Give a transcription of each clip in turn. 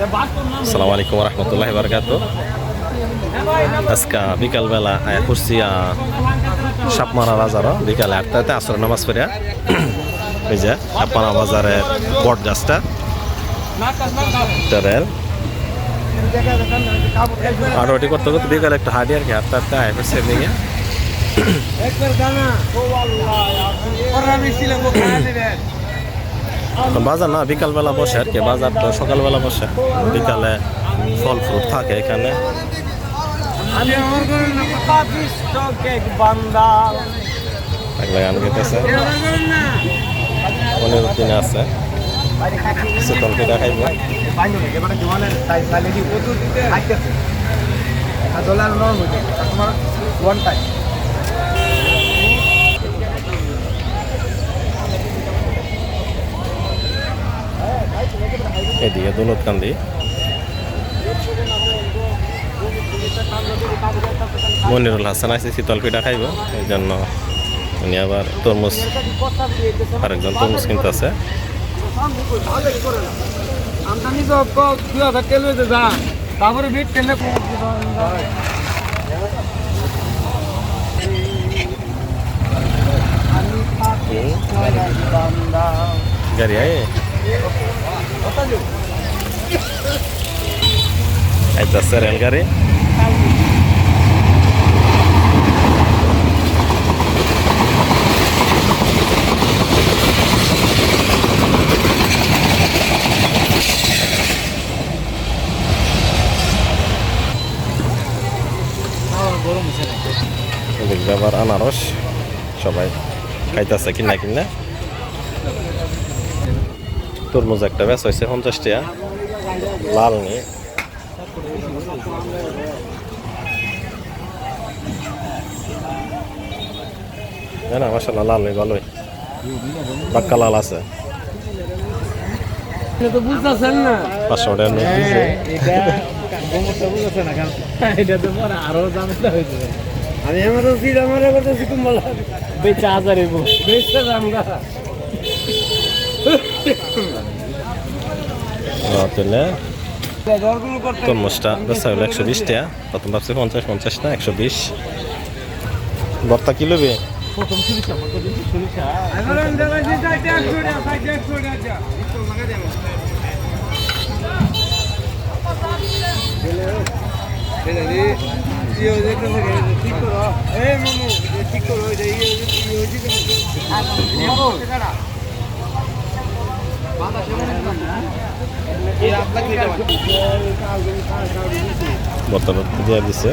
আসসালামু আলাইকুম রহমতুল্লাহ বারকাত আজকে বিকালবেলা আয়া করছি সাপমারা বাজারও। বিকালে আটটাতে আসর নামাজ পড়িয়া এই যে সাপমারা বাজারের বট গাছটা। আরোটি করতে করতে বিকালে একটু হাঁটি আর কি আটটা আটটা আয় করছে এদিকে। এখন বাজার না বিকালবেলা বসে আর কি বাজার তো সকালবেলা বসে। বিকালে ফল ফ্রুট থাকে এখানে। গান গেতেছে পনেরো দিনে আছে। এবারে এদিকে দৌলত কান্দি। মনিরুল হাসান আছে শীতল পিঠা খাইব এই জন্য উনি আবার তরমুজ আরেকজন তরমুজ কিনতে আছে তারপরে বিট কেনে গাড়ি আয়। আইতাছে রেলগাড়ি। এদিকে আবার আনারস সবাই খাইতেছে কিনা কিনা। তরমুজ একটা বেশ হয়েছে পঞ্চাশ লাল নিয়ে না মাসাল্লাহ লাল ভালোই। পাক্কা লাল আছে। তো না। পাঁচশো টাকা নোট দিছে গোমরটা বুঝতেছে না কারণ এটা তো পরে আরও ঝামেলা হয়েছে আমি আমার সিট আমার করতেছি কুম্বল বেচা হাজার এবো বেচতে আমরা করতে তরমুজটা বেচা হলো একশো বিশ টাকা প্রথম ভাবছি পঞ্চাশ পঞ্চাশ না, একশো বিশ। বর্তা কি লবি প্রথম সরিষা প্রথম সরিষা আমার দেখাইছি সাইডে একশো টাকা সাইডে একশো টাকা ইস্টল লাগা দেবো ঠিক করো এই মামু ঠিক করো এই বর্তা বর্তা দিয়ে দিছে।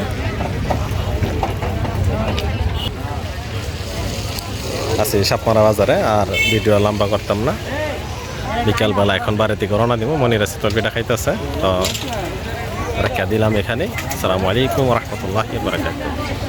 আছি সাপমারা বাজারে, আর ভিডিও লম্বা করতাম না। বিকালবেলা এখন বাড়িতে রওনা দিব, মনির আছে তলপিটা খাইতেছে, তো রেখা দিলাম এখানে আসসালামু আলাইকুম রহমতুল্লাহ বারাকাতুহ।